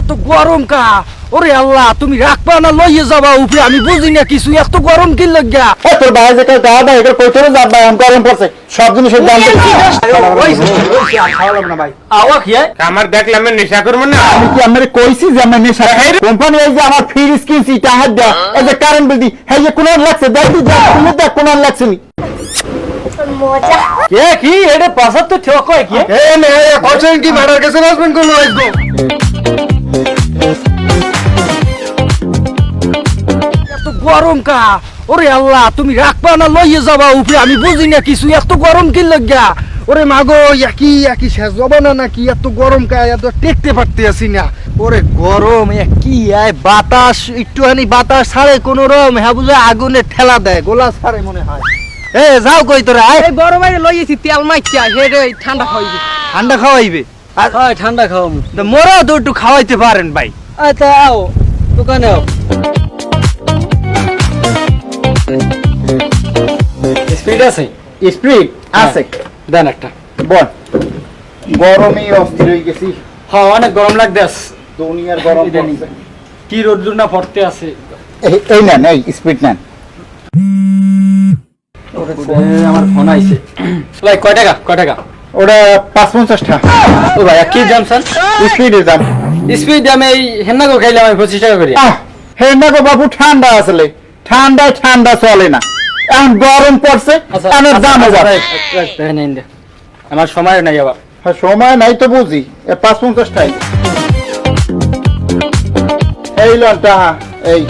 এত গরম কা। ওরে আল্লাহ তুমি রাখবা না লইয়ে যাবা উপরে আমি বুঝি না কিছু এত গরম কি লাগিয়া? এ তোর ভাই যে গা দা এটা কই চলে যা ভাই গরম পড়ছে। সব জিনিসের দাম খাওয়ালাম না। ভাই। আওয়া আমার দেখলাম নেশা করব না। আমি কি আমরা কইছি যে আমরা নেশা কোম্পানি এই যে আমার ফ্রি স্কিন সি টাকা দেয় এই যে কারেন্ট বিল দি হ্যাঁ যে কোন লাগছে? দেখ দি দেখ তুমি দেখ কোন লাগছে নি। মজা। কে কি? এটা পাশার তো ঠিক কয় কি? এ নে কোচেন কি মারার কাছে হাজবেন্ড করল আসব গরম কা? ওরে আল্লাহ তুমি রাখবা না লইয়ে যাবা উপরে আমি বুঝি না কিছু এত গরম কি লাগিয়া? ওরে মাগো একই একই শেষ যাব না নাকি? এত গরম কা এত টেকতে পারতে আসি না। ওরে গরম কি আয় বাতাস একটুখানি বাতাস ছাড়ে কোন রকম হ্যাঁ বুঝে আগুনে ঠেলা দেয় গোলা ছাড়ে মনে হয়। এ যাও কই তোরা এই বড় ভাই লইয়েছি তেল মাইকিয়া হেড ওই ঠান্ডা খাইবে ঠান্ডা খাওয়াইবে? আর হয় ঠান্ডা খাওয়াবো তা মোরাও তো একটু খাওয়াইতে পারেন ভাই। আচ্ছা আও দোকানে আও। স্পিড আছে? স্প্রিট আছে। দেন একটা। বল। গরমে অস্থির হয়ে গেছি। হ্যাঁ অনেক গরম লাগতে দুনিয়ার গরম। কি রোদ্দুর না পড়তে আছে? এই- নেন এই স্পিড নেন। আমার ফোন আইছে। ভাই কয় টাকা? কয় টাকা? ওটা পাঁচ পঞ্চাশ টাকা। ও ভাই কি দাম স্যার? স্পিডের দাম স্পিড দামে এই হেন্না গো খাইলাম আমি পঁচিশ টাকা করি। আহ হে না গো বাবু ঠান্ডা আসলে ঠান্ডায় ঠান্ডা চলে না। এখন গরম পড়ছে আচ্ছা, এখন দাম যাবে আমার সময় নাই আবার। হ্যাঁ, সময় নাই তো বুঝি। এ পাঁচ পঞ্চাশ টাই এই লন টাহা এই।